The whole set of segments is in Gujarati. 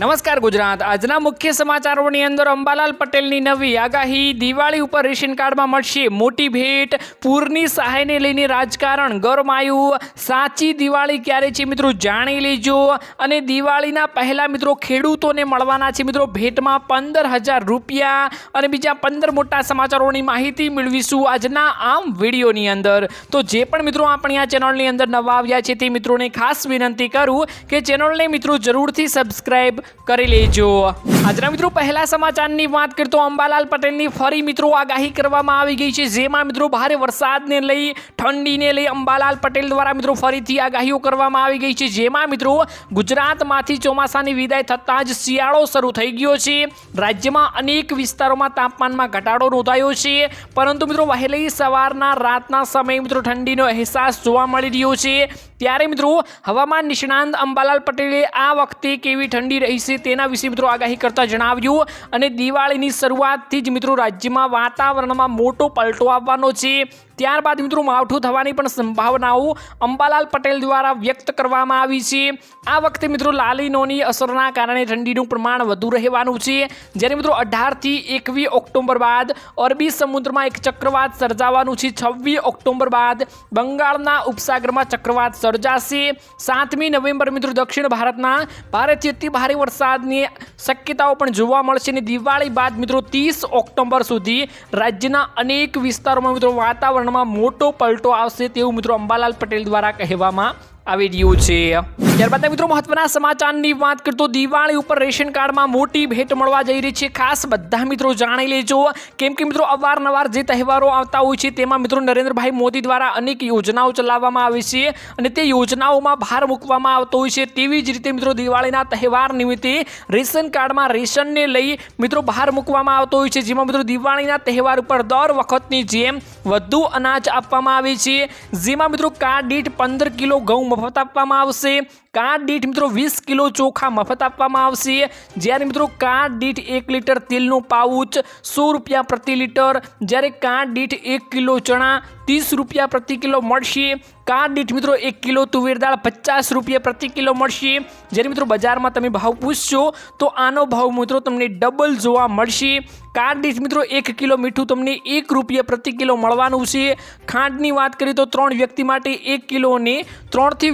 નમસ્કાર ગુજરાત. આજના મુખ્ય સમાચારોની અંદર અંબાલાલ પટેલની નવી આગાહી. દિવાળી ઉપર રેશન કાર્ડમાં મળશે મોટી ભેટ. પૂરની સહાયને લઈને રાજકારણ ગરમાયું. સાચી દિવાળી ક્યારે છે મિત્રો જાણી લેજો. અને દિવાળીના પહેલા મિત્રો ખેડૂતોને મળવાના છે મિત્રો ભેટમાં પંદર હજાર રૂપિયા. અને બીજા પંદર મોટા સમાચારોની માહિતી મેળવીશું આજના આમ વિડીયોની અંદર. તો જે પણ મિત્રો આપણી આ ચેનલની અંદર નવા આવ્યા છે તે મિત્રોને ખાસ વિનંતી કરું કે ચેનલને મિત્રો જરૂરથી સબસ્ક્રાઇબ કરી લેજો. આજના મિત્રો, પહેલા સમાચારની વાત કરીએ તો અંબાલાલ પટેલની ફરી મિત્રો આગાહી કરવામાં આવી ગઈ છે, જેમાં મિત્રો ભારે વરસાદને લઈ, ઠંડીને લઈ અંબાલાલ પટેલ દ્વારા મિત્રો ફરીથી આગાહીઓ કરવામાં આવી ગઈ છે, જેમાં મિત્રો ગુજરાતમાંથી ચોમાસાની વિદાય થતાં જ શિયાળો શરૂ થઈ ગયો છે. રાજ્યમાં અનેક વિસ્તારોમાં તાપમાનમાં ઘટાડો નોંધાયો છે, પરંતુ મિત્રો વહેલી સવારના રાતના સમયે મિત્રો ઠંડીનો અહેસાસ જોવા મળી રહ્યો છે. ત્યારે મિત્રો, હવામાન નિષ્ણાંત અંબાલાલ પટેલે આ વખતે કેવી ઠંડી રહેશે તેના વિશે મિત્રો આગાહી કરતા જણાવ્યું અને દિવાળીની શરૂઆતથી જ મિત્રો રાજ્યમાં વાતાવરણમાં મોટો પલટો આવવાનો છે. ત્યારબાદ મિત્રો માવઠું થવાની પણ સંભાવનાઓ અંબાલાલ પટેલ દ્વારા વ્યક્ત કરવામાં આવી છે. આ વખતે મિત્રો લાલીનોની અસરના કારણે ઠંડીનું પ્રમાણ વધુ રહેવાનું છે. જ્યારે મિત્રો અઢારથી એકવીસ ઓક્ટોબર બાદ અરબી સમુદ્રમાં એક ચક્રવાત સર્જાવાનું છે. છવ્વીસ ઓક્ટોબર બાદ બંગાળના ઉપસાગરમાં ચક્રવાત સર્જાશે. સાતમી નવેમ્બર મિત્રો દક્ષિણ ભારતના ભારેથી અતિ ભારે વરસાદની શક્યતાઓ પણ જોવા મળશે અને દિવાળી બાદ મિત્રો ત્રીસ ઓક્ટોબર સુધી રાજ્યના અનેક વિસ્તારોમાં મિત્રો વાતાવરણમાં મોટો પલટો આવશે તેવું મિત્રો અંબાલાલ પટેલ દ્વારા કહેવામાં આવી રહ્યું છે. ત્યારબાદ મિત્રો મહત્વના સમાચારની વાત કરતો દિવાળી ઉપર રેશન કાર્ડમાં મોટી ભેટ મળવા જઈ રહી છે. ખાસ બધા મિત્રો જાણી લેજો. કેમ કે મિત્રો અવારનવાર જે તહેવારો આવતા હોય છે તેમાં મિત્રો નરેન્દ્રભાઈ મોદી દ્વારા અનેક યોજનાઓ ચલાવવામાં આવે છે અને તે યોજનાઓમાં ભાર મૂકવામાં આવતો હોય છે. તેવી જ રીતે મિત્રો દિવાળીના તહેવાર નિમિત્તે રેશન કાર્ડમાં રેશનને લઈ મિત્રો ભાર મૂકવામાં આવતો હોય છે. જેમાં મિત્રો દિવાળીના તહેવાર ઉપર દર વખતની જેમ વધુ અનાજ આપવામાં આવે છે. જેમાં મિત્રો કાર્ડ દીઠ પંદર કિલો ઘઉં મફત આપવામાં આવશે. કાર્ડ દીઠ મિત્રો વીસ કિલો ચોખા મફત આપવામાં આવશે. જ્યારે મિત્રો કાર્ડ દીઠ એક લીટર તેલનું પાઉચ સો રૂપિયા પ્રતિ લીટર. જ્યારે કાર્ડ દીઠ એક કિલો ચણા ત્રીસ રૂપિયા પ્રતિ કિલો મળશે. કાર દીઠ મિત્રો એક કિલો તુવેર દાળ પચાસ રૂપિયા પ્રતિ કિલો મળશે. જ્યારે મિત્રો બજારમાં તમે ભાવ પૂછશો, તો આનો ભાવ મિત્રો તમને ડબલ જોવા મળશે. કાર દીઠ મિત્રો એક કિલો મીઠું તમને એક રૂપિયા પ્રતિ કિલો મળવાનું છે. ખાંડની વાત કરીએ તો ત્રણ વ્યક્તિ માટે એક કિલો અને ત્રણથી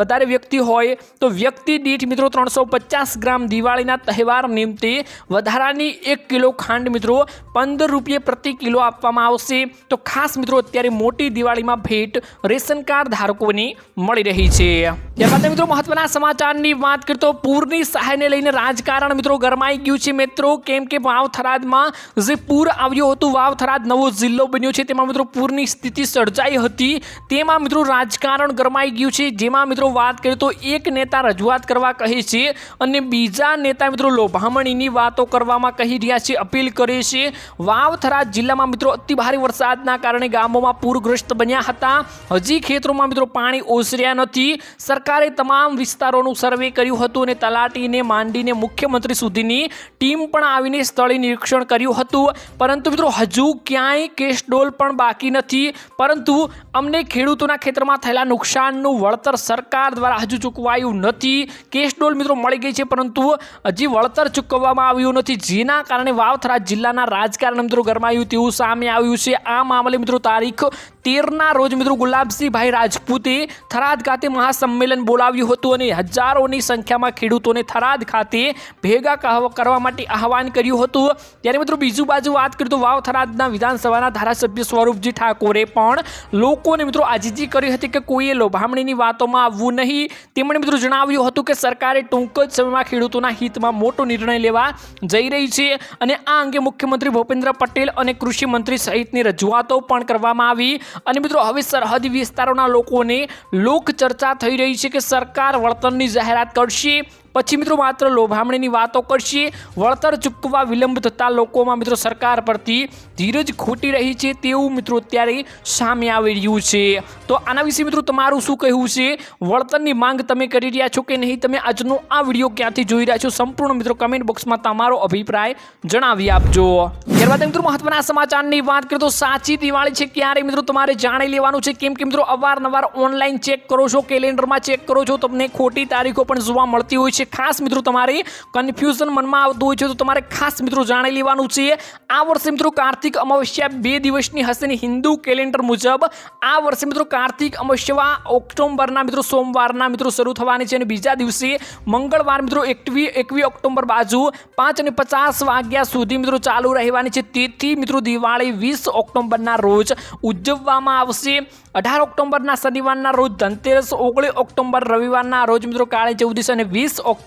વધારે વ્યક્તિ હોય, તો વ્યક્તિ દીઠ મિત્રો ત્રણસો પચાસ ગ્રામ દિવાળીના તહેવાર નિમિત્તે વધારાની એક કિલો ખાંડ મિત્રો પંદર રૂપિયા પ્રતિ કિલો આપવામાં આવશે. તો ખાસ મિત્રો અત્યારે મોટી દિવાળીમાં ભેટ રેશન કાર્ડ ધારકોને મળી રહી છે. ત્યારબાદ મિત્રો મહત્વના સમાચારની વાત કરીએ તો પૂરની સહાયને લઈને રાજકારણ મિત્રો ગરમાઈ ગયું છે. મિત્રો, કેમ કે વાવ થરાદમાં જે પૂર આવ્યું હતું વાવ થરાદ નવો જિલ્લો બન્યો છે. તેમાં મિત્રો પૂરની સ્થિતિ સર્જાઈ હતી. તેમાં મિત્રો રાજકારણ ગરમાઈ ગયું છે. જેમાં મિત્રો વાત કરીએ તો એક નેતા રજૂઆત કરવા કહે છે અને બીજા નેતા મિત્રો લોભામણીની વાતો કરવામાં કહી રહ્યા છે, અપીલ કરે છે. વાવ થરાદ જિલ્લામાં મિત્રો અતિ ભારે વરસાદના કારણે ગામોમાં પૂરગ્રસ્ત બન્યા હતા. હજી ખેતરોમાં મિત્રો પાણી ઓસર્યા નથી. સરકારે તમામ વિસ્તારોનું સર્વે કર્યું હતું અને તલાટીને માંડીને મુખ્યમંત્રી સુધીની ટીમ પણ આવીને સ્થળે નિરીક્ષણ કર્યું હતું. પરંતુ મિત્રો હજુ ક્યાંય કેશડોલ પણ બાકી નથી. પરંતુ અમને ખેડૂતોના ખેતરમાં થયેલા નુકસાનનું વળતર સરકાર દ્વારા હજુ ચૂકવાયું નથી. કેશડોલ મિત્રો મળી ગઈ છે, પરંતુ હજી વળતર ચૂકવવામાં આવ્યું નથી. જેના કારણે વાવથરા જિલ્લાના રાજકારણ મિત્રો ગરમાયું તેવું સામે આવ્યું છે. આ મામલે મિત્રો તારીખ તેરના રોજ મિત્રો ગુલાબસિંહભાઈ રાજપૂતે થરાદ ખાતે મહાસંમેલન બોલાવ્યું હતું અને હજારોની સંખ્યામાં ખેડૂતોને થરાદ ખાતે ભેગા કરવા માટે આહવાન કર્યું હતું. ત્યારે મિત્રો બીજું બાજુ વાત કરીએ તો વાવ થરાદના વિધાનસભાના ધારાસભ્ય સ્વરૂપજી ઠાકોરે પણ લોકોને મિત્રો આજીજી કરી હતી કે કોઈએ લોભામણીની વાતોમાં આવવું નહીં. તેમણે મિત્રો જણાવ્યું હતું કે સરકારે ટૂંક જ સમયમાં ખેડૂતોના હિતમાં મોટો નિર્ણય લેવા જઈ રહી છે અને આ અંગે મુખ્યમંત્રી ભૂપેન્દ્ર પટેલ અને કૃષિ મંત્રી સહિતની રજૂઆતો પણ કરવામાં આવી અને મિત્રો, હવે સરહદી વિસ્તારોના લોકોને લોકચર્ચા થઈ રહી છે કે સરકાર વળતરની જાહેરાત કરશે પછી મિત્રો માત્ર લોભામણીની વાતો કરશે. વળતર ચૂકવવા વિલંબ થતા લોકોમાં મિત્રો સરકાર પરથી ધીરજ ખોટી રહી છે તેવું મિત્રો અત્યારે સામે આવી રહ્યું છે. તો આના વિશે મિત્રો તમારું શું કહેવું છે? વળતરની માંગ તમે કરી રહ્યા છો કે નહીં? તમે આજનો આ વીડિયો ક્યાંથી જોઈ રહ્યા છો? સંપૂર્ણ મિત્રો કમેન્ટ બોક્સમાં તમારો અભિપ્રાય જણાવી આપજો. ત્યારબાદ મિત્રો મહત્વના સમાચારની વાત કરીએ તો સાચી દિવાળી છે ક્યારે? મિત્રો તમારે જાણી લેવાનું છે કેમ કે મિત્રો અવારનવાર ઓનલાઈન ચેક કરો છો કેલેન્ડરમાં ચેક કરો છો, તમને ખોટી તારીખો પણ જોવા મળતી હોય છે. ખાસ મિત્રો તમારે કન્ફ્યુઝન મનમાં આવતું હોય છે તો તમારે ખાસ મિત્રો જાણી લેવાનું છે. આ વર્ષે મિત્રો કાર્તિક અમાવસ્યા બે દિવસની હશે હિન્દુ કેલેન્ડર મુજબ. આ વર્ષે મિત્રો કાર્તિક અમાવસ્યા ઓક્ટોબરના મિત્રો સોમવારના મિત્રો શરૂ થવાની છે અને બીજા દિવસે મંગળવાર મિત્રો એકવી એકવી ઓક્ટોબર બાજુ પાંચ અને પચાસ વાગ્યા સુધી મિત્રો ચાલુ રહેવાની છે. તેથી મિત્રો દિવાળી વીસ ઓક્ટોબરના રોજ ઉજવવામાં આવશે. અઢાર ઓક્ટોબરના શનિવારના રોજ ધનતેરસ, ઓગણીસ ઓક્ટોબર રવિવારના રોજ મિત્રો કાળી ચૌદશ અને વીસ ઓક્ટોબર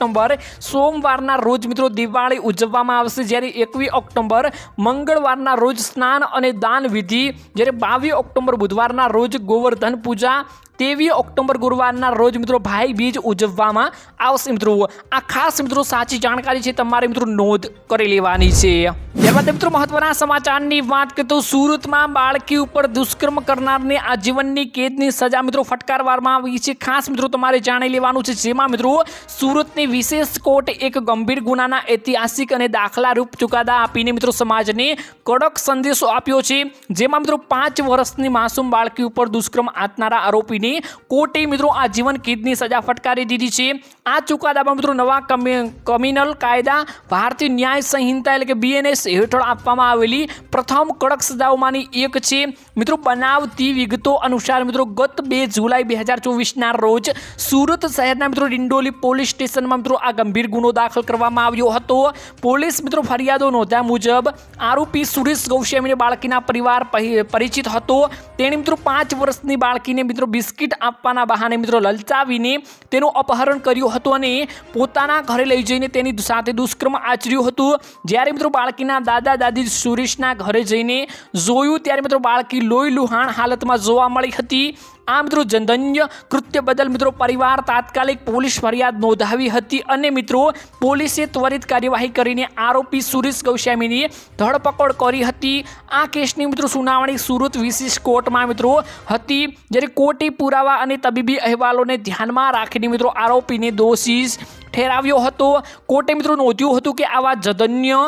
સોમવારના રોજ મિત્રો દિવાળી ઉજવવામાં આવશે. જ્યારે એકવીસ ઓક્ટોબર મંગળવારના રોજ સ્નાન અને દાન વિધિ, જ્યારે બાવીસ ઓક્ટોબર બુધવારના રોજ ગોવર્ધન પૂજા તેવી ઓક્ટોબર ગુરુવારના રોજ મિત્રો ભાઈ બીજ ઉજવવામાં આવશે મિત્રો. આ ખાસ મિત્રો સાચી જાણકારી છે તમારે મિત્રો નોંધ કરી લેવાની છે. ત્યારબાદ મિત્રો મહત્વના સમાચારની વાત કરીએ તો સુરતમાં બાળકી ઉપર દુષ્કર્મ કરનારને આજીવનની કેદની સજા મિત્રો ફટકારવામાં આવી છે. ખાસ મિત્રો તમારે જાણી લેવાનું છે. જેમાં મિત્રો સુરતની વિશેષ કોર્ટ એક ગંભીર ગુનાના ઐતિહાસિક અને દાખલારૂપ ચુકાદા આપીને મિત્રો સમાજને કડક સંદેશો આપ્યો છે. જેમાં મિત્રો પાંચ વર્ષની માસૂમ બાળકી ઉપર દુષ્કર્મ આચનારા આરોપીને કોર્ટે મિત્રો આજીવન કેદની સજા ફટકારી દીધી છે. આ ચુકાદામાં મિત્રો નવા કમિ- કમિનલ કાયદા, ભારતીય ન્યાય સંહિતા એટલે કે બીએનએસ હેઠળ આપવામાં આવેલી પ્રથમ કડક સજાઓમાંની એક છે. મિત્રો બનાવતી વિગતો અનુસાર મિત્રો ગત બે જુલાઈ બે હજાર ચોવીસના રોજ સુરત શહેરના મિત્રો ડિંડોલી પોલીસ સ્ટેશનમાં મિત્રો આ ગંભીર ગુનો દાખલ કરવામાં આવ્યો હતો. પોલીસ મિત્રો ફરિયાદો નોંધ્યા મુજબ આરોપી સુરેશ ગૌસ્વામીને બાળકીના પરિવાર પરિચિત હતો. તેણે મિત્રો પાંચ વર્ષની બાળકીને મિત્રો બિસ્કિટ આપવાના બહાને મિત્રો લલચાવીને તેનું અપહરણ કર્યું હતું અને પોતાના ઘરે લઈ જઈને તેની સાથે દુષ્કર્મ આચર્યું હતું. જ્યારે મિત્રો બાળકીના દાદા દાદી સુરેશના ઘરે જઈને જોયું, ત્યારે મિત્રો બાળકી લોહી લુહાણ હાલતમાં જોવા મળી હતી. આ મિત્રો જનધન્ય કૃત્ય બદલ મિત્રો પરિવાર તાત્કાલિક પોલીસ ફરિયાદ નોંધાવી હતી અને મિત્રો પોલીસે ત્વરિત કાર્યવાહી કરીને આરોપી સુરેશ ગૌસ્વામીની ધરપકડ કરી હતી. આ કેસની મિત્રો સુનાવણી સુરત વિશિષ્ટ કોર્ટમાં મિત્રો હતી, જ્યારે કોર્ટે પુરાવા અને તબીબી અહેવાલોને ધ્યાનમાં રાખીને મિત્રો આરોપીને દોષી ઠેરાવ્યો હતો. કોર્ટે મિત્રો નોંધ્યું હતું કે આવા જધન્ય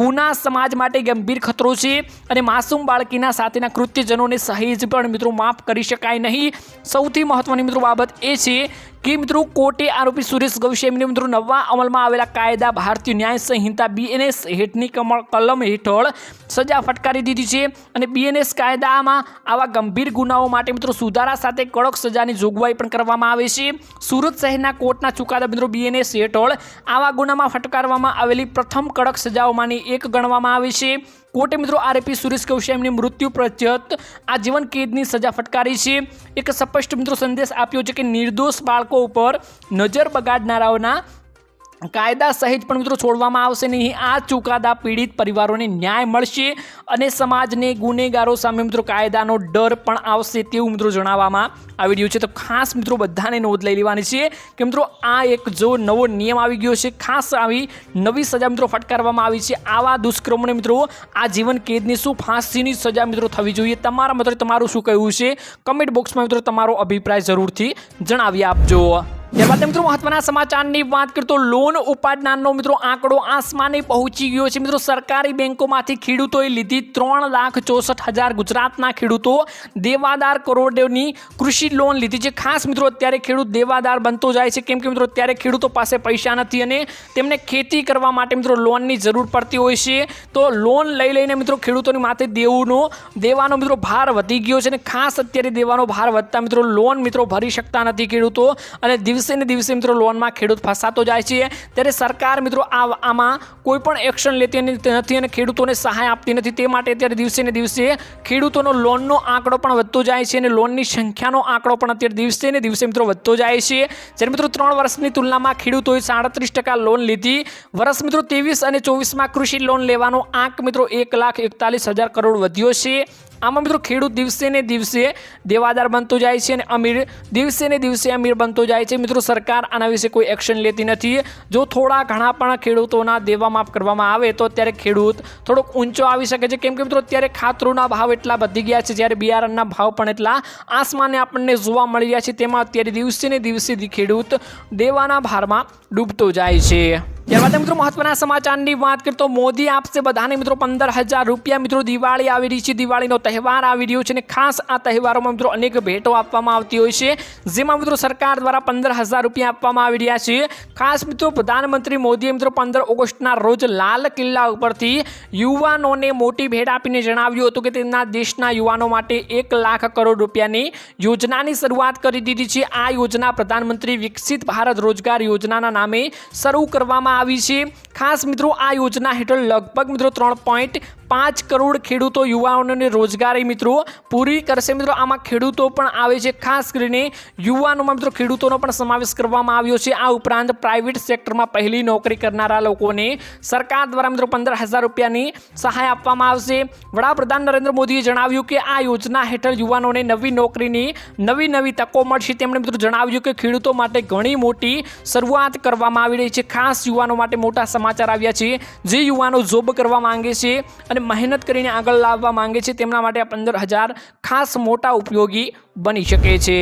ગુના સમાજ માટે ગંભીર ખતરો છે અને માસૂમ બાળકીના સાથેના કૃત્યજનોને સહેજ પણ મિત્રો માફ કરી શકાય નહીં. સૌથી મહત્વની મિત્રો બાબત એ છે કે મિત્રો, કોર્ટે આરોપી સુરેશ ગૌસ્વામીને મિત્રો નવા અમલમાં આવેલા કાયદા, ભારતીય ન્યાય સંહિતા બીએનએસ હેઠની કમળ, કલમ હેઠળ સજા ફટકારી દીધી છે અને બીએનએસ કાયદામાં આવા ગંભીર ગુનાઓ માટે મિત્રો સુધારા સાથે કડક સજાની જોગવાઈ પણ કરવામાં આવે છે. સુરત શહેરના કોર્ટના ચુકાદા મિત્રો બીએનએસ હેઠળ આવા ગુનામાં ફટકારવામાં આવેલી પ્રથમ કડક સજાઓમાંની એક ગણવામાં આવે છે. કોર્ટે મિત્રો આરોપી સુરેશ ગૌસ્વામીની મૃત્યુ પ્રત્યત આજીવન કેદની સજા ફટકારી છે. એક સ્પષ્ટ મિત્રો સંદેશ આપ્યો છે કે નિર્દોષ બાળકો ઉપર નજર બગાડનારાઓના કાયદા સહિત પણ મિત્રો છોડવામાં આવશે નહીં. આ ચુકાદા પીડિત પરિવારોને ન્યાય મળશે અને સમાજને ગુનેગારો સામે મિત્રો કાયદાનો ડર પણ આવશે તેવું મિત્રો જણાવવામાં આવી રહ્યું છે. તો ખાસ મિત્રો બધાને નોંધ લઈ લેવાની છે કે મિત્રો આ એક જો નવો નિયમ આવી ગયો છે, ખાસ આવી નવી સજા મિત્રો ફટકારવામાં આવી છે. આવા દુષ્કર્મોને મિત્રો આ જીવન કેદની શું ફાંસીની સજા મિત્રો થવી જોઈએ. તમારા મિત્રો તમારું શું કહેવું છે? કમેન્ટ બોક્સમાં મિત્રો તમારો અભિપ્રાય જરૂરથી જણાવી આપજો. ત્યારબાદ મિત્રો મહત્વના સમાચારની વાત કરીએ તો લોન ઉપાડનારનો મિત્રો આંકડો આસમાને પહોંચી ગયો છે. મિત્રો સરકારી બેંકોમાંથી ખેડૂતોએ લીધી ત્રણ લાખ ચોસઠ હજાર ગુજરાતના ખેડૂતો દેવાદાર કરોડની કૃષિ લોન લીધી છે. ખાસ મિત્રો અત્યારે ખેડૂત દેવાદાર બનતો જાય છે. કેમ કે મિત્રો અત્યારે ખેડૂતો પાસે પૈસા નથી અને તેમને ખેતી કરવા માટે મિત્રો લોનની જરૂર પડતી હોય છે. તો લોન લઈ લઈને મિત્રો ખેડૂતોની માથે દેવુંનો, દેવાનો મિત્રો ભાર વધી ગયો છે અને ખાસ અત્યારે દેવાનો ભાર વધતા મિત્રો લોન મિત્રો ભરી શકતા નથી ખેડૂતો અને દિવસે ને દિવસે મિત્રો લોનમાં ખેડૂત ફસાતો જાય છે. ત્યારે સરકાર મિત્રો આ આમાં કોઈ પણ એક્શન લેતી નથી અને ખેડૂતોને સહાય આપતી નથી. તે માટે અત્યારે દિવસે ને દિવસે ખેડૂતોનો લોનનો આંકડો પણ વધતો જાય છે અને લોનની સંખ્યાનો આંકડો પણ અત્યારે દિવસે ને દિવસે મિત્રો વધતો જાય છે. જ્યારે મિત્રો ત્રણ વર્ષની તુલનામાં ખેડૂતોએ સાડત્રીસ ટકા લોન લીધી. વર્ષ મિત્રો ત્રેવીસ અને ચોવીસમાં કૃષિ લોન લેવાનો આંક મિત્રો એક લાખ એકતાલીસ હજાર કરોડ વધ્યો છે. આમાં મિત્રો ખેડૂત દિવસે ને દિવસે દેવાદાર બનતો જાય છે અને અમીર દિવસે ને દિવસે અમીર બનતો જાય છે. મિત્રો સરકાર આના વિશે કોઈ એક્શન લેતી નથી. જો થોડા ઘણા પણ ખેડૂતોના દેવા માફ કરવામાં આવે તો અત્યારે ખેડૂત થોડોક ઊંચો આવી શકે છે. કેમ કે મિત્રો અત્યારે ખાતરોના ભાવ એટલા વધી ગયા છે જ્યારે બિયારણના ભાવ પણ એટલા આસમાને આપણને જોવા મળી રહ્યા છે. તેમાં અત્યારે દિવસે ને દિવસે ખેડૂત દેવાના ભારમાં ડૂબતો જાય છે. ત્યારબાદ મિત્રો મહત્વના સમાચારની વાત કરીએ તો મોદી આપશે બધાને. મિત્રો પંદર હજાર રૂપિયા મિત્રો દિવાળી આવી રહી છે. દિવાળીનો તહેવાર આવી રહ્યો છે અને ખાસ આ તહેવારોમાં મિત્રો અનેક ભેટો આપવામાં આવતી હોય છે. જેમાં મિત્રો સરકાર દ્વારા પંદર હજાર રૂપિયા આપવામાં આવી રહ્યા છે. ખાસ મિત્રો પ્રધાનમંત્રી મોદીએ મિત્રો પંદર ઓગસ્ટના રોજ લાલ કિલ્લા ઉપરથી યુવાનોને મોટી ભેટ આપીને જણાવ્યું હતું કે તેમના દેશના યુવાનો માટે એક લાખ કરોડ રૂપિયાની યોજનાની શરૂઆત કરી દીધી છે. આ યોજના પ્રધાનમંત્રી વિકસિત ભારત રોજગાર યોજનાના નામે શરૂ કરવામાં આવી છે. ખાસ મિત્રો આ યોજના હેઠળ લગભગ મિત્રો ત્રણ પોઈન્ટ પાંચ કરોડ ખેડૂતો યુવાનોને રોજગારી મિત્રો પૂરી કરશે. મિત્રો, આમાં ખેડૂતો પણ આવે છે. ખાસ કરીને યુવાનોમાં મિત્રો ખેડૂતોનો પણ સમાવેશ કરવામાં આવ્યો છે. આ ઉપરાંત પ્રાઇવેટ સેક્ટરમાં પહેલી નોકરી કરનારા લોકોને સરકાર દ્વારા મિત્રો પંદર હજાર રૂપિયાની સહાય આપવામાં આવશે. વડાપ્રધાન નરેન્દ્ર મોદીએ જણાવ્યું કે આ યોજના હેઠળ યુવાનોને નવી નોકરીની નવી નવી તકો મળશે. તેમણે મિત્રો જણાવ્યું કે ખેડૂતો માટે ઘણી મોટી શરૂઆત કરવામાં આવી રહી છે. ખાસ યુવાનો માટે મોટા સમાચાર આવ્યા છે. જે યુવાનો જોબ કરવા માંગે છે અને મહેનત કરીને આગળ લાવવા માંગે છે. તેમના માટે આ પંદર હજાર ખાસ મોટા ઉપયોગી બની શકે છે.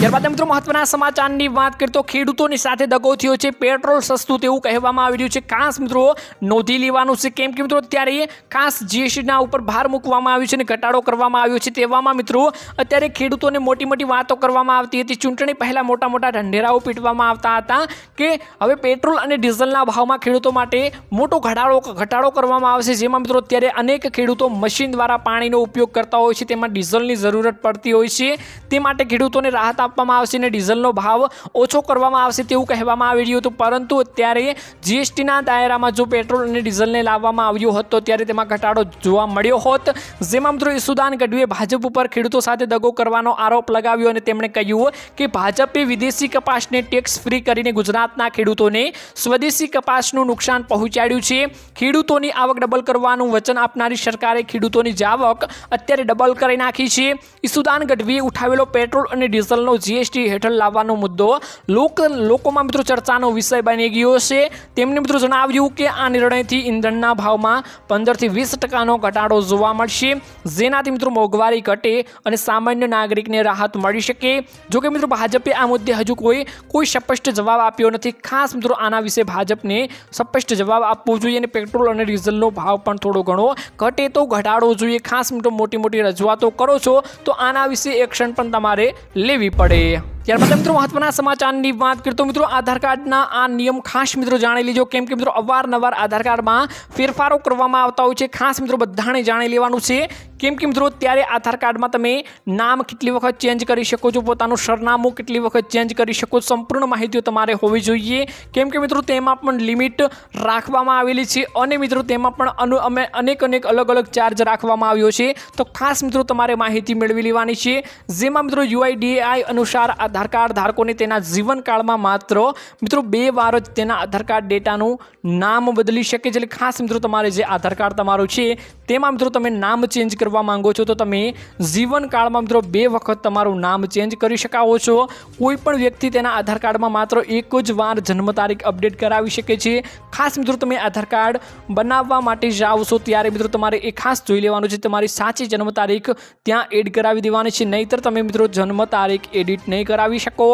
ત્યારબાદ મિત્રો મહત્વના સમાચારની વાત કરીએ તો ખેડૂતોની સાથે દગો થયો છે. પેટ્રોલ સસ્તું તેવું કહેવામાં આવી રહ્યું છે. ખાસ મિત્રો નોંધી લેવાનું છે. કેમ કે મિત્રો અત્યારે ખાસ જીએસટીના ઉપર ભાર મૂકવામાં આવ્યો છે અને ઘટાડો કરવામાં આવ્યો છે. તેવામાં મિત્રો અત્યારે ખેડૂતોને મોટી મોટી વાતો કરવામાં આવતી હતી. ચૂંટણી પહેલાં મોટા મોટા ઢંઢેરાઓ પીટવામાં આવતા હતા કે હવે પેટ્રોલ અને ડીઝલના ભાવમાં ખેડૂતો માટે મોટો ઘટાડો ઘટાડો કરવામાં આવશે. જેમાં મિત્રો અત્યારે અનેક ખેડૂતો મશીન દ્વારા પાણીનો ઉપયોગ કરતા હોય છે. તેમાં ડીઝલની જરૂરત પડતી હોય છે. તે માટે ખેડૂતોને રાહત આપવામાં આવશે અને ડીઝલનો ભાવ ઓછો કરવામાં આવશે તેવું કહેવામાં આવી રહ્યું હતું. પરંતુ અત્યારે જીએસટીના દાયરામાં જો પેટ્રોલ અને ડીઝલને લાવવામાં આવ્યો હતો ત્યારે તેમાં ઘટાડો જોવા મળ્યો હોત. જેમાં મિત્રો ઈસુદાન ગઢવીએ ભાજપ ઉપર ખેડૂતો સાથે દગો કરવાનો આરોપ લગાવ્યો અને તેમણે કહ્યું કે ભાજપે વિદેશી કપાસને ટેક્સ ફ્રી કરીને ગુજરાતના ખેડૂતોને સ્વદેશી કપાસનું નુકસાન પહોંચાડ્યું છે. ખેડૂતોની આવક ડબલ કરવાનું વચન આપનારી સરકારે ખેડૂતોની જાવક અત્યારે ડબલ કરી નાખી છે. ઈસુદાન ગઢવીએ ઉઠાવેલો પેટ્રોલ અને ડીઝલનો જીએસટી હેઠળ લાવવાનો મુદ્દો. લોક લોકોમાં મિત્રો ચર્ચાનો વિષય બની ગયો છે. તેમણે મિત્રો જણાવ્યું કે આ નિર્ણયથી ઇંધણના ભાવમાં પંદરથી વીસ ટકાનો ઘટાડો જોવા મળશે. જેનાથી મિત્રો મોંઘવારી ઘટે અને સામાન્ય નાગરિકને રાહત મળી શકે. જોકે મિત્રો ભાજપે આ મુદ્દે હજુ કોઈ કોઈ સ્પષ્ટ જવાબ આપ્યો નથી. ખાસ મિત્રો આના વિશે ભાજપને સ્પષ્ટ જવાબ આપવો જોઈએ અને પેટ્રોલ અને ડીઝલનો ભાવ પણ થોડો ઘણો ઘટે તો ઘટાડવો જોઈએ. ખાસ મિત્રો મોટી મોટી રજૂઆતો કરો છો તો આના વિશે એક્શન પણ તમારે લેવી પડે. ત્યારબાદ મિત્રો મહત્વના સમાચારની વાત કરતો મિત્રો આધાર કાર્ડના આ નિયમ ખાસ મિત્રો જાણી લેજો. કેમ કે મિત્રો અવારનવાર આધાર કાર્ડમાં ફેરફારો કરવામાં આવતા હોય છે. ખાસ મિત્રો બધાને જાણી લેવાનું છે. કેમ કે મિત્રો ત્યારે આધાર કાર્ડમાં તમે નામ કેટલી વખત ચેન્જ કરી શકો છો, પોતાનું સરનામું કેટલી વખત ચેન્જ કરી શકો છો, સંપૂર્ણ માહિતીઓ તમારે હોવી જોઈએ. કેમ કે મિત્રો તેમાં પણ લિમિટ રાખવામાં આવેલી છે અને મિત્રો તેમાં પણ અનુ, અમે અનેક અનેક અલગ અલગ ચાર્જ રાખવામાં આવ્યો છે. તો ખાસ મિત્રો તમારે માહિતી મેળવી લેવાની છે. જેમાં મિત્રો યુઆઈડીએઆઈ અનુસાર આધાર કાર્ડ ધારકોને તેના જીવનકાળમાં માત્ર, મિત્રો બે વાર જ તેના આધાર કાર્ડ ડેટાનું નામ બદલી શકે છે. એટલે ખાસ મિત્રો તમારે જે આધાર કાર્ડ તમારું છે, તેમાં મિત્રો તમે નામ ચેન્જ કરવા માંગો છો, તો તમે જીવનકાળમાં મિત્રો બે વખત તમારું નામ ચેન્જ કરી શકાવો છો. કોઈ પણ વ્યક્તિ તેના આધાર કાર્ડમાં માત્ર એક જ વાર જન્મ તારીખ અપડેટ કરાવી શકે છે. ખાસ મિત્રો તમે આધાર કાર્ડ બનાવવા માટે જાઓ છો, ત્યારે મિત્રો તમારે એ ખાસ જોઈ લેવાનું છે. તમારી સાચી જન્મ તારીખ ત્યાં એડ કરાવી દેવાની છે. નહીતર તમે મિત્રો જન્મ તારીખ એડિટ નહીં કરાવી શકો.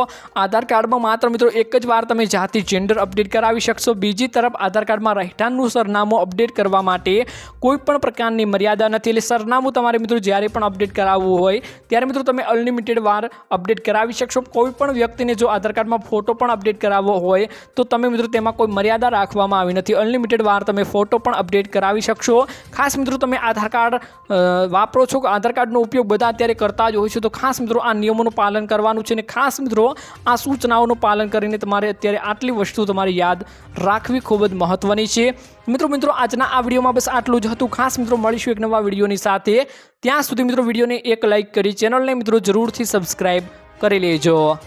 આધાર કાર્ડમાં માત્ર મિત્રો એક જ વાર તમે જાતિ જેન્ડર અપડેટ કરાવી શકશો. બીજી તરફ આધાર કાર્ડમાં રહેઠાણનું સરનામું અપડેટ કરવા માટે કોઈ પણ પ્રકારની મર્યાદા નથી. એટલે સરનામું તમારે મિત્રો જ્યારે પણ અપડેટ કરાવવું હોય, ત્યારે મિત્રો તમે અનલિમિટેડ વાર અપડેટ કરાવી શકશો. કોઈ પણ વ્યક્તિને જો આધાર કાર્ડમાં ફોટો પણ અપડેટ કરાવવો હોય, તો તમે મિત્રો તેમાં કોઈ મર્યાદા રાખવામાં આવી નથી. અનલિમિટેડ વાર તમે ફોટો પણ અપડેટ કરાવી શકશો. ખાસ મિત્રો તમે આધાર કાર્ડ વાપરો છો, આધાર કાર્ડનો ઉપયોગ બધા અત્યારે કરતા જ હોય છે. તો ખાસ મિત્રો આ નિયમોનું પાલન કરવાનું છે અને ખાસ મિત્રો, આ સૂચનાઓનું પાલન કરીને તમારે અત્યારે આટલી વસ્તુ તમારે યાદ રાખવી ખૂબ જ મહત્વની છે. મિત્રો મિત્રો, આજના આ વિડીયોમાં બસ આટલું જ હતું. ખાસ મિત્રો, મળીશું એક નવા વિડીયોની સાથે. ત્યાં સુધી મિત્રો, વિડીયોને એક લાઇક કરી ચેનલને મિત્રો જરૂરથી સબસ્ક્રાઈબ કરી લેજો.